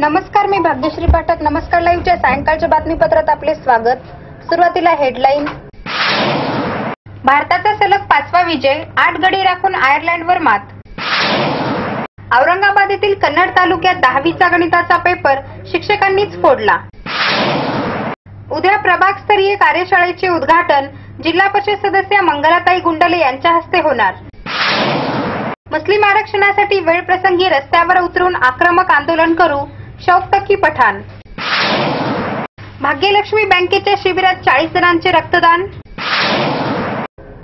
नमस्कार मी भाग्यश्री पाठक. नमस्कार लाईव्हच्या सायंकाळच्या बातमीपत्रात आपले स्वागत. सुरुवातीला हेडलाईन. भारताचा सलग पाचवा विजय आठ गडी राखून आयर्लंडवर मात. औरंगाबाद येथील कन्नड तालुक्यात दहावीचा गणिताचा पेपर शिक्षकांनीच फोडला. उद्या प्रभागस्तरीय कार्यशाळेचे उद्घाटन जिल्हा परिषद सदस्य मंगलाताई गुंडले यांच्या हस्ते होणार. मुस्लिम आरक्षणासाठी वेळप्रसंगी रस्त्यावर उतरून आक्रमक आंदोलन करू शौक तकी पठाण. भाग्यलक्ष्मी बँकेच्या शिबिरात चाळीस जणांचे रक्तदान.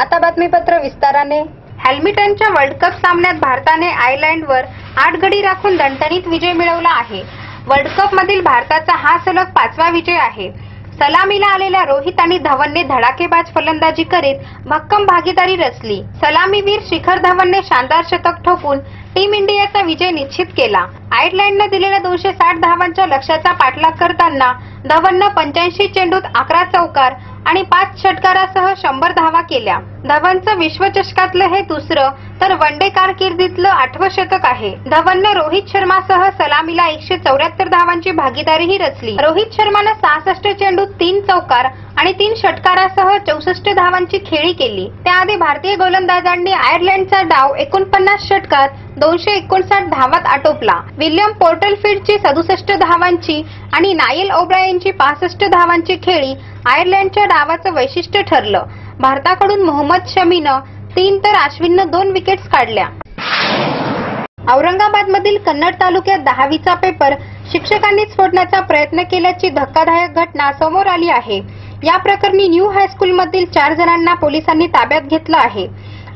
आता बातमीपत्र विस्ताराने. हॅल्मिटनच्या वर्ल्ड कप सामन्यात भारताने आयर्लंडवर आठ गडी राखून दणदणीत विजय मिळवला आहे. वर्ल्ड कप मधील भारताचा हा सलग पाचवा विजय आहे. सलामीला आलेल्या रोहित आणि धवनने धडाकेबाज फलंदाजी करीत भक्कम भागीदारी रचली. सलामीवीर शिखर धवनने शानदार शतक ठोकून टीम इंडियाचा विजय निश्चित केला. आयर्लंडनं दिलेल्या दोनशे साठ धावांच्या लक्ष्याचा पाठलाग करताना धवननं पंच्याऐंशी चेंडूत अकरा चौकार आणि पाच षटकारासह शंभर धावा केल्या. धवनचं विश्वचषकातलं हे दुसरं तर वन डे कारकिर्दीतलं आठवं शतक आहे. धवननं रोहित शर्मासह सलामीला एकशे चौऱ्याहत्तर धावांची भागीदारीही रचली. रोहित शर्मानं सहासष्ट चेंडूत तीन चौकार आणि तीन षटकारासह चौसष्ट धावांची खेळी केली. त्याआधी भारतीय गोलंदाजांनी आयर्लंडचा डाव एकोणपन्नास षटकात दोनशे एकोणसाठ धावात आटोपला. विल्यम पोर्टलफिल्डची सदुसष्ट धावांची आणि नायल ओब्रायनची पासष्ट धावांची खेळी आयर्लंडच्या डावाचं वैशिष्ट्य ठरलं. भारताकडून मोहम्मद शमीनं तीन तर अश्विननं दोन विकेट्स काढल्या. औरंगाबादमधील कन्नड तालुक्यात दहावीचा पेपर शिक्षकांनीच फोडण्याचा प्रयत्न केल्याची धक्कादायक घटना समोर आली आहे. या प्रकरणी न्यू हायस्कूलमधील चार जणांना पोलिसांनी ताब्यात घेतलं आहे.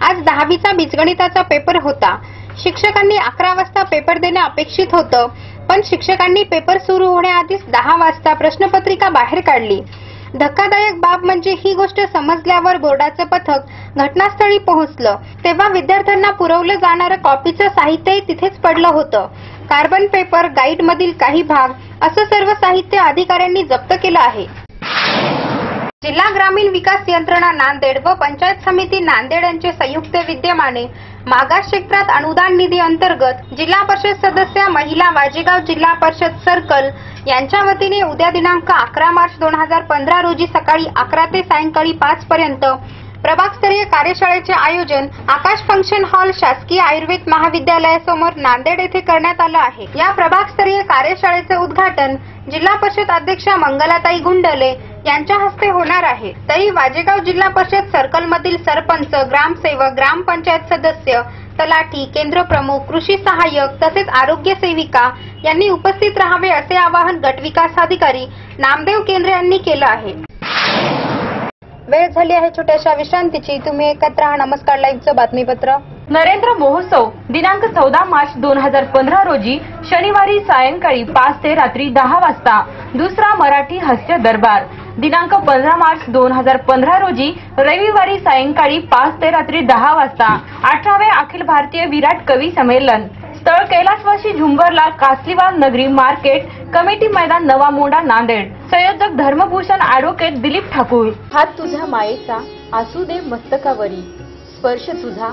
आज दहावीचा बीजगणिताचा पेपर होता. शिक्षकांनी अकरा वाजता पेपर देणं अपेक्षित होतं पण शिक्षकांनी पेपर सुरू होण्याआधीच दहा वाजता प्रश्नपत्रिका बाहेर काढली. धक्कादायक बाब म्हणजे ही गोष्ट समजल्यावर बोर्डाचं पथक घटनास्थळी पोहोचलं. तेव्हा विद्यार्थ्यांना पुरवलं जाणारं कॉपीचं साहित्यही तिथेच पडलं होतं. कार्बन पेपर गाईड मधील काही भाग असं सर्व साहित्य अधिकाऱ्यांनी जप्त केलं आहे. जिल्हा ग्रामीण विकास यंत्रणा नांदेड व पंचायत समिती नांदेड यांचे संयुक्त विद्यमाने मागास क्षेत्रात अनुदान निधी अंतर्गत जिल्हा परिषद सदस्य महिला वाजेगाव जिल्हा परिषद सर्कल यांच्या वतीने उद्या दिनांक अकरा मार्च दोन हजार पंधरा रोजी सकाळी अकरा ते सायंकाळी पाच पर्यंत प्रभागस्तरीय कार्यशाळेचे आयोजन आकाश फंक्शन हॉल शासकीय आयुर्वेद महाविद्यालयासमोर नांदेड येथे करण्यात आलं आहे. या प्रभागस्तरीय कार्यशाळेचे उद्घाटन जिल्हा परिषद अध्यक्षा मंगलाताई गुंडले यांच्या हस्ते होणार आहे. तरी वाजेगाव जिल्हा परिषद सर्कल मधील सरपंच ग्रामसेवक ग्रामपंचायत सदस्य तलाठी केंद्र प्रमुख कृषी सहाय्यक तसेच आरोग्य सेविका यांनी उपस्थित राहावे असे आवाहन गटविकास अधिकारी नामदेव केंद्रे यांनी केलं आहे. वेळ झाली आहे छोट्याशा विश्रांतीची. तुम्ही एकत्र राहा नमस्कार. लाईव्हचं बातमीपत्र. नरेंद्र महोत्सव दिनांक चौदा मार्च दोन हजार पंधरा रोजी शनिवारी सायंकाळी पाच ते रात्री दहा वाजता. दुसरा मराठी हास्य दरबार. दिनांक पंधरा मार्च दोन हजार पंधरा रोजी रविवारी सायंकाळी पाच ते रात्री दहा वाजता. अठरावे अखिल भारतीय विराट कवी संमेलन. स्थळ कैलासवासी झुंबरला कासलीवाल नगरी मार्केट कमिटी मैदान नवा मोंडा नांदेड. संयोजक धर्मभूषण ॲडव्होकेट दिलीप ठाकूर. हात तुझ्या मायेचा असू दे मस्तकावरी. स्पर्श तुझा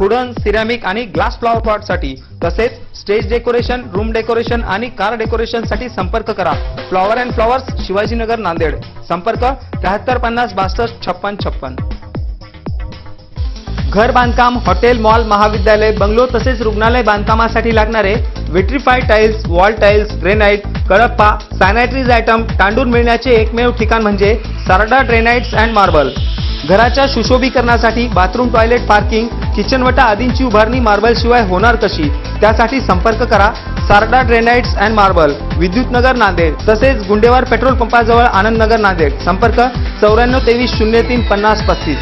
Wooden ceramic आणि ग्लास फ्लॉवर पॉटसाठी तसेच स्टेज डेकोरेशन रूम डेकोरेशन आणि कार डेकोरेशनसाठी संपर्क करा. Flower and flowers Shivajinagar Nanded. संपर्क त्र्याहत्तर पन्नास बासष्ट छप्पन छप्पन. घर बांधकाम हॉटेल मॉल महाविद्यालय बंगलो तसेच रुग्णालय बांधकामासाठी लागणारे vitrified tiles wall tiles granite Kadappa sanitaries item तांडून मिळण्याचे एकमेव ठिकाण म्हणजे सारडा ड्रेनाइट्स अँड मार्बल. घराच्या सुशोभीकरणासाठी बाथरूम टॉयलेट पार्किंग किचनवटा आदींची उभारणी मार्बल शिवाय होणार कशी? त्यासाठी संपर्क करा. Sarda granites and marble Vidyutnagar Nanded तसेच गुंडेवार पेट्रोल पंपाजवळ आनंदनगर नांदेड. संपर्क चौऱ्याण्णव तेवीस शून्य तीन पन्नास पस्तीस.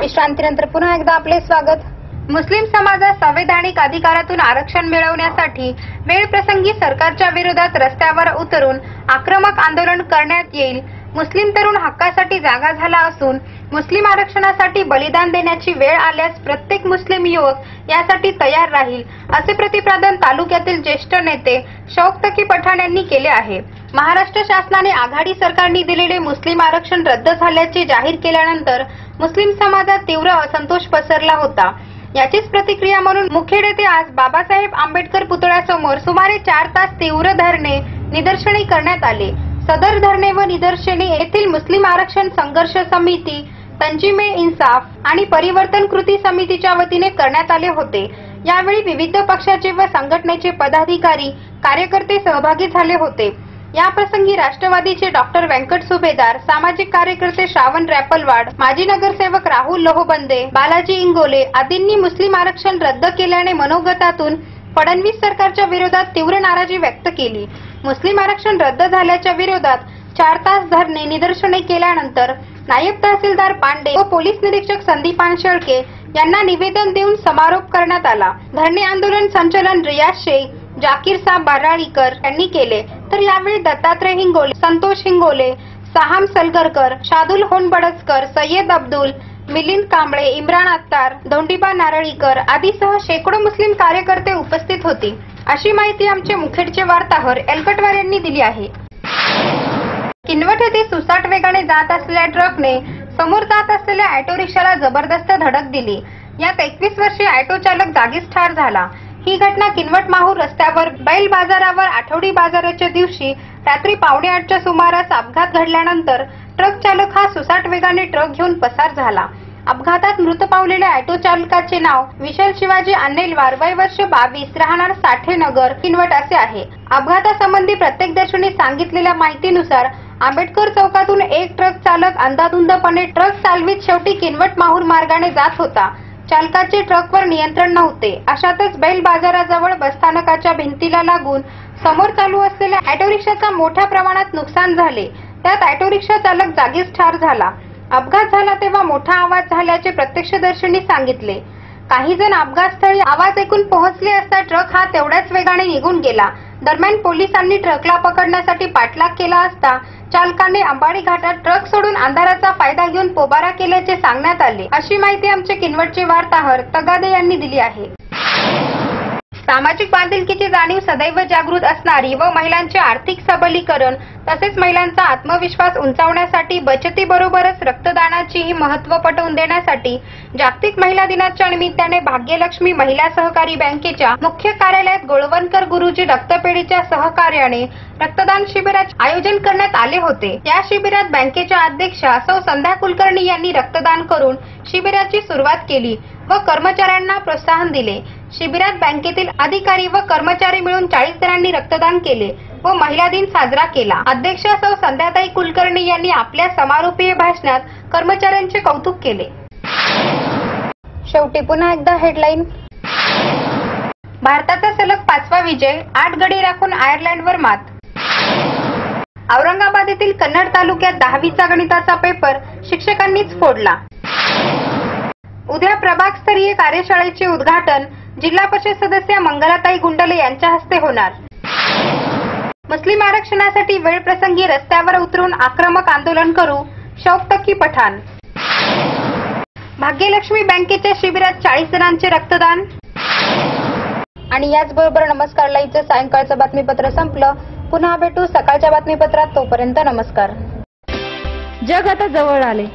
विश्रांतीनंतर पुन्हा एकदा आपले स्वागत. मुस्लिम समाजात संवैधानिक अधिकारातून आरक्षण मिळवण्यासाठी वेळप्रसंगी सरकारच्या विरोधात रस्त्यावर उतरून आक्रमक आंदोलन करण्यात येईल. मुस्लिम तरुण हक्कासाठी जागा झाला असून मुस्लिम आरक्षणासाठी बलिदान देण्याची वेळ आल्यास प्रत्येक मुस्लिम युवक यासाठी तयार राहील असे प्रतिपादन तालुक्यातील ज्येष्ठ नेते शौक तकी पठाण यांनी केले आहे. महाराष्ट्र शासनाने आघाडी सरकारने दिलेले मुस्लिम आरक्षण रद्द झाल्याचे जाहीर केल्यानंतर मुस्लिम समाजात तीव्र असंतोष पसरला होता. याचीच प्रतिक्रिया म्हणून मुखेड येथे आज बाबासाहेब आंबेडकर पुतळ्यासमोर सुमारे चार तास तीव्र धरणे निदर्शने करण्यात आले. सदर धरणे व निदर्शने येथील मुस्लिम आरक्षण संघर्ष समिती तंजिमे इन्साफ आणि परिवर्तन कृती समितीच्या वतीने करण्यात आले होते. यावेळी विविध पक्षाचे व संघटनेचे पदाधिकारी कार्यकर्ते सहभागी झाले होते. या प्रसंगी राष्ट्रवादीचे डॉक्टर व्यंकट सुभेदार सामाजिक कार्यकर्ते श्रावण रॅपलवाड माजी नगरसेवक राहुल लोहबंदे बालाजी इंगोले आदींनी मुस्लिम आरक्षण रद्द केल्याने मनोगतातून फडणवीस सरकारच्या विरोधात तीव्र नाराजी व्यक्त केली. मुस्लिम आरक्षण रद्द झाल्याच्या विरोधात चार तास धरणे निदर्शने केल्यानंतर नायब तहसीलदार पांडे व पोलीस निरीक्षक संदीपान शेळके यांना निवेदन देऊन समारोप करण्यात आला. धरणे आंदोलन संचलन रियाज शेख जाकीर साहेब बाराळीकर यांनी केले. तर यावेळी दत्तात्रय हिंगोले संतोष हिंगोले साहम सलगरकर शादुल होनबडसकर सय्यद अब्दुल मिलिंद कांबळे इम्रान अत्तार दोंडीबा नारळीकर आदीसह शेकडो मुस्लिम कार्यकर्ते उपस्थित होते. अशी माहिती आमचे मुखेडचे वार्ताहर एलकटवार यांनी दिली आहे. किनवट येथे सुसाट वेगाने जात असलेल्या ट्रकने समोर जात असलेल्या ऑटो रिक्षाला जबरदस्त धडक दिली. यात एकवीस वर्षीय ऑटो चालक जागीच ठार झाला. ही घटना किनवट माहूर रस्त्यावर बैल बाजारावर आठवडी बाजाराच्या दिवशी रात्री पावणे आठच्या सुमारास अपघात घडल्यानंतर ट्रक चालक हा सुसाट वेगाने ट्रक घेऊन पसार झाला. अपघातात मृत पावलेल्या ऑटो चालकाचे नाव विशाल शिवाजी अन्नेलवार वय वर्ष बावीस राहणार साठे नगर किनवट असे आहे. अपघातासंबंधी प्रत्यक्षदर्शींनी सांगितलेल्या माहितीनुसार आंबेडकर चौकातून एक ट्रक चालक अंदाधुंदपणे ट्रक चालवीत शेवटी किनवट माहूर मार्गाने जात होता. चालकाचे ट्रकवर नियंत्रण नव्हते. अशातच बैल बाजाराजवळ बसस्थानकाच्या भिंतीला लागून समोर चालू असलेल्या ऑटो रिक्षाचा मोठ्या प्रमाणात नुकसान झाले. त्यात ऑटो रिक्षा चालक जागीच ठार झाला. अपघात झाला तेव्हा मोठा आवाज झाल्याचे प्रत्यक्षदर्शींनी सांगितले. काही जण अपघातस्थळी आवाज ऐकून पोहोचले असता ट्रक हा तेवढ्याच वेगाने निघून गेला. दरम्यान पोलिसांनी ट्रकला पकडण्यासाठी पाठलाग केला असता चालकाने अंबाडी घाटात ट्रक सोडून अंधाराचा फायदा घेऊन पोबारा केल्याचे सांगण्यात आले. अशी माहिती आमचे किनवटचे वार्ताहर तगादे यांनी दिली आहे. सामाजिक बांधिलकीची जाणीव सदैव जागृत असणारी व महिलांचे आर्थिक सबलीकरण तसेच महिलांचा आत्मविश्वास उंचावण्यासाठी बचतीबरोबरच रक्तदानाचीही महत्त्व पटवून देण्यासाठी जागतिक महिला दिनाच्या निमित्ताने भाग्यलक्ष्मी महिला सहकारी बँकेच्या मुख्य कार्यालयात गोळवणकर गुरुजी रक्तपेढीच्या सहकार्याने रक्तदान शिबिराचे आयोजन करण्यात आले होते. या शिबिरात बँकेच्या अध्यक्षा सौ संध्या कुलकर्णी यांनी रक्तदान करून शिबिराची सुरुवात केली व कर्मचाऱ्यांना प्रोत्साहन दिले. शिबिरात बँकेतील अधिकारी व कर्मचारी मिळून चाळीस जणांनी रक्तदान केले व महिला दिन साजरा केला. अध्यक्ष सौ संध्याताई कुलकर्णी यांनी आपल्या समारोपीय भाषणात कर्मचाऱ्यांचे कौतुक केले. शेवटी पुन्हा एकदा हेडलाईन भारताचा सलग पाचवा विजय आठ गडी राखून आयर्लंडवर मात. औरंगाबाद येथील कन्नड तालुक्यात दहावीचा गणिताचा पेपर शिक्षकांनीच फोडला. उद्या प्रभागस्तरीय कार्यशाळेचे उद्घाटन जिल्हा परिषद सदस्य मंगलाताई गुंडले यांच्या हस्ते होणार. मुस्लिम आरक्षणासाठी वेळप्रसंगी रस्त्यावर उतरून आक्रमक आंदोलन करू शौकतकी पठाण. भाग्यलक्ष्मी बँकेच्या शिबिरात चाळीस जणांचे रक्तदान. आणि याचबरोबर नमस्कार लाईव्हचं सायंकाळचं बातमीपत्र संपलं. पुन्हा भेटू सकाळच्या बातमीपत्रात तोपर्यंत नमस्कार. जग आता जवळ आले.